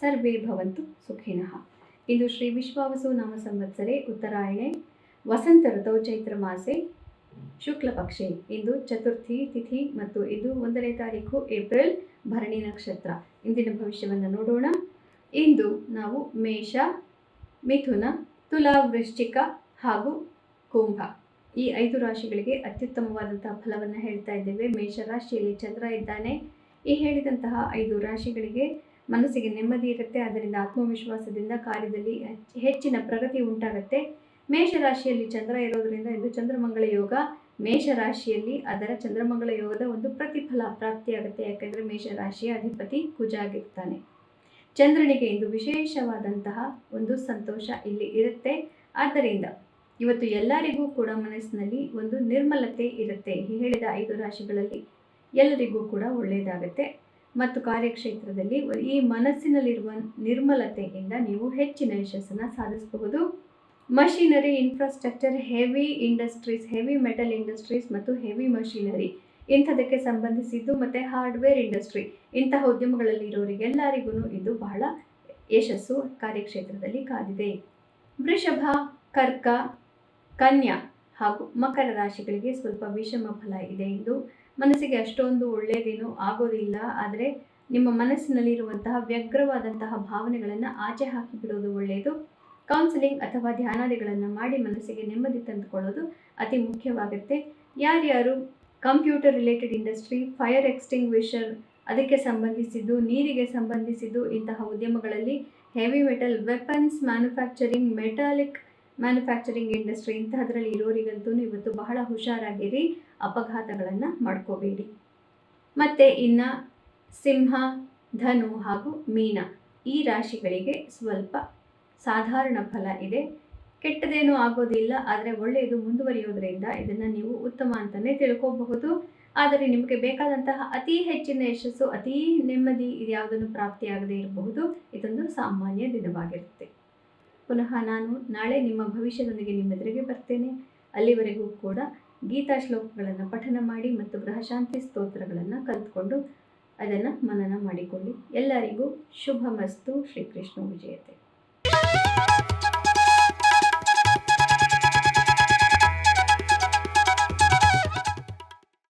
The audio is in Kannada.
ಸರ್ವೇ ಭವಂತು ಸುಖಿನಃ. ಇಂದು ಶ್ರೀ ವಿಶ್ವಾವಸು ನಾಮ ಸಂವತ್ಸರೆ ಉತ್ತರಾಯಣೆ. ವಸಂತ ಋತೌ ಚೈತ್ರ ಮಾಸೆ. ಶುಕ್ಲ ಪಕ್ಷೆ. ಇಂದು ಚತುರ್ಥಿ ತಿಥಿ ಮತ್ತು ಇದು ಒಂದನೇ ತಾರೀಕು ಏಪ್ರಿಲ್ ಭರಣಿ ನಕ್ಷತ್ರ. ಇಂದಿನ ಭವಿಷ್ಯವನ್ನು ನೋಡೋಣ. ಇಂದು ನಾವು ಮೇಷ, ಮಿಥುನ, ತುಲಾ, ವೃಶ್ಚಿಕ ಹಾಗೂ ಕುಂಭ. ಈ ಐದು ರಾಶಿಗಳಿಗೆ ಅತ್ಯುತ್ತಮವಾದಂತಹ ಫಲವನ್ನು ಹೇಳ್ತಾ ಇದ್ದೇವೆ. ಮೇಷ ರಾಶಿಯಲ್ಲಿ ಚಂದ್ರ ಇದ್ದಾನೆ. ಈ ಹೇಳಿದಂತಹ ಐದು ರಾಶಿಗಳಿಗೆ ಮನಸ್ಸಿಗೆ ನೆಮ್ಮದಿ ಇರುತ್ತೆ, ಅದರಿಂದ ಆತ್ಮವಿಶ್ವಾಸದಿಂದ ಕಾರ್ಯದಲ್ಲಿ ಹೆಚ್ಚ್- ಹೆಚ್ಚಿನ ಪ್ರಗತಿ ಉಂಟಾಗುತ್ತೆ. ಮೇಷರಾಶಿಯಲ್ಲಿ ಚಂದ್ರ ಇರೋದರಿಂದ ಇದು ಚಂದ್ರಮಂಗಳ ಯೋಗ ಮೇಷರಾಶಿಯಲ್ಲಿ ಅದರ ಚಂದ್ರಮಂಗಳ ಯೋಗದ ಒಂದು ಪ್ರತಿಫಲ ಪ್ರಾಪ್ತಿಯಾಗುತ್ತೆ. ಯಾಕೆಂದರೆ ಮೇಷರಾಶಿಯ ಅಧಿಪತಿ ಕುಜ ಆಗಿರ್ತಾನೆ. ಚಂದ್ರನಿಗೆ ಇಂದು ವಿಶೇಷವಾದಂತಹ ಒಂದು ಸಂತೋಷ ಇಲ್ಲಿ ಇರುತ್ತೆ. ಆದ್ದರಿಂದ ಇವತ್ತು ಎಲ್ಲರಿಗೂ ಕೂಡ ಮನಸ್ಸಿನಲ್ಲಿ ಒಂದು ನಿರ್ಮಲತೆ ಇರುತ್ತೆ. ಹೇಳಿದ ಐದು ರಾಶಿಗಳಲ್ಲಿ ಎಲ್ಲರಿಗೂ ಕೂಡ ಒಳ್ಳೆಯದಾಗುತ್ತೆ. ಮತ್ತು ಕಾರ್ಯಕ್ಷೇತ್ರದಲ್ಲಿ ಈ ಮನಸ್ಸಿನಲ್ಲಿರುವ ನಿರ್ಮಲತೆಯಿಂದ ನೀವು ಹೆಚ್ಚಿನ ಯಶಸ್ಸನ್ನು ಸಾಧಿಸಬಹುದು. Machinery infrastructure heavy industries heavy metal industries ಮತ್ತು ಹೆವಿ ಮಷಿನರಿ ಇಂಥದಕ್ಕೆ ಸಂಬಂಧಿಸಿದ್ದು ಮತ್ತು ಹಾರ್ಡ್ವೇರ್ ಇಂಡಸ್ಟ್ರಿ ಇಂತಹ ಉದ್ಯಮಗಳಲ್ಲಿ ಇರೋರಿಗೆಲ್ಲರಿಗೂ ಇದು ಬಹಳ ಯಶಸ್ಸು ಕಾರ್ಯಕ್ಷೇತ್ರದಲ್ಲಿ ಕಾದಿದೆ. ವೃಷಭ, ಕರ್ಕ, ಕನ್ಯಾ ಹಾಗೂ ಮಕರ ರಾಶಿಗಳಿಗೆ ಸ್ವಲ್ಪ ವಿಷಮ ಫಲ ಇದೆ ಎಂದು ಮನಸ್ಸಿಗೆ ಅಷ್ಟೊಂದು ಒಳ್ಳೆಯದೇನೂ ಆಗೋದಿಲ್ಲ, ಆದರೆ ನಿಮ್ಮ ಮನಸ್ಸಿನಲ್ಲಿರುವಂತಹ ವ್ಯಗ್ರವಾದಂತಹ ಭಾವನೆಗಳನ್ನು ಆಚೆ ಹಾಕಿಬಿಡೋದು ಒಳ್ಳೆಯದು ಕೌನ್ಸಿಲಿಂಗ್ ಅಥವಾ ಧ್ಯಾನಾದಿಗಳನ್ನು ಮಾಡಿ ಮನಸ್ಸಿಗೆ ನೆಮ್ಮದಿ ತಂದುಕೊಳ್ಳೋದು ಅತಿ ಮುಖ್ಯವಾಗುತ್ತೆ. ಯಾರ್ಯಾರು computer related industry fire extinguisher ಅದಕ್ಕೆ ಸಂಬಂಧಿಸಿದ್ದು, ನೀರಿಗೆ ಸಂಬಂಧಿಸಿದ್ದು ಇಂತಹ ಉದ್ಯಮಗಳಲ್ಲಿ heavy metal weapons manufacturing metallic manufacturing industry ಇಂತಹದ್ರಲ್ಲಿ ಇರೋರಿಗಂತೂ ಇವತ್ತು ಬಹಳ ಹುಷಾರಾಗಿರಿ. ಅಪಘಾತಗಳನ್ನು ಮಾಡ್ಕೋಬೇಡಿ. ಮತ್ತು ಇನ್ನು ಸಿಂಹ, ಧನು ಹಾಗೂ ಮೀನ ಈ ರಾಶಿಗಳಿಗೆ ಸ್ವಲ್ಪ ಸಾಧಾರಣ ಫಲ ಇದೆ. ಕೆಟ್ಟದೇನೂ ಆಗೋದಿಲ್ಲ, ಆದರೆ ಒಳ್ಳೆಯದು ಮುಂದುವರಿಯೋದ್ರಿಂದ ಇದನ್ನು ನೀವು ಉತ್ತಮ ಅಂತಲೇ ತಿಳ್ಕೋಬಹುದು. ಆದರೆ ನಿಮಗೆ ಬೇಕಾದಂತಹ ಅತಿ ಹೆಚ್ಚಿನ ಯಶಸ್ಸು, ಅತಿ ನೆಮ್ಮದಿ ಇದ್ಯಾವುದನ್ನು ಪ್ರಾಪ್ತಿಯಾಗದೇ ಇರಬಹುದು. ಇದೊಂದು ಸಾಮಾನ್ಯ ದಿನವಾಗಿರುತ್ತೆ. ಪುನಃ ನಾನು ನಾಳೆ ನಿಮ್ಮ ಭವಿಷ್ಯದೊಂದಿಗೆ ನಿಮ್ಮೆದುರಿಗೆ ಬರ್ತೇನೆ. ಅಲ್ಲಿವರೆಗೂ ಕೂಡ ಗೀತಾ ಶ್ಲೋಕಗಳನ್ನು ಪಠನ ಮಾಡಿ ಮತ್ತು ಗ್ರಹಶಾಂತಿ ಸ್ತೋತ್ರಗಳನ್ನು ಕಲಿತ್ಕೊಂಡು ಅದನ್ನು ಮನನ ಮಾಡಿಕೊಳ್ಳಿ. ಎಲ್ಲರಿಗೂ ಶುಭ ಮಸ್ತು ಶ್ರೀಕೃಷ್ಣ ವಿಜಯತೆ.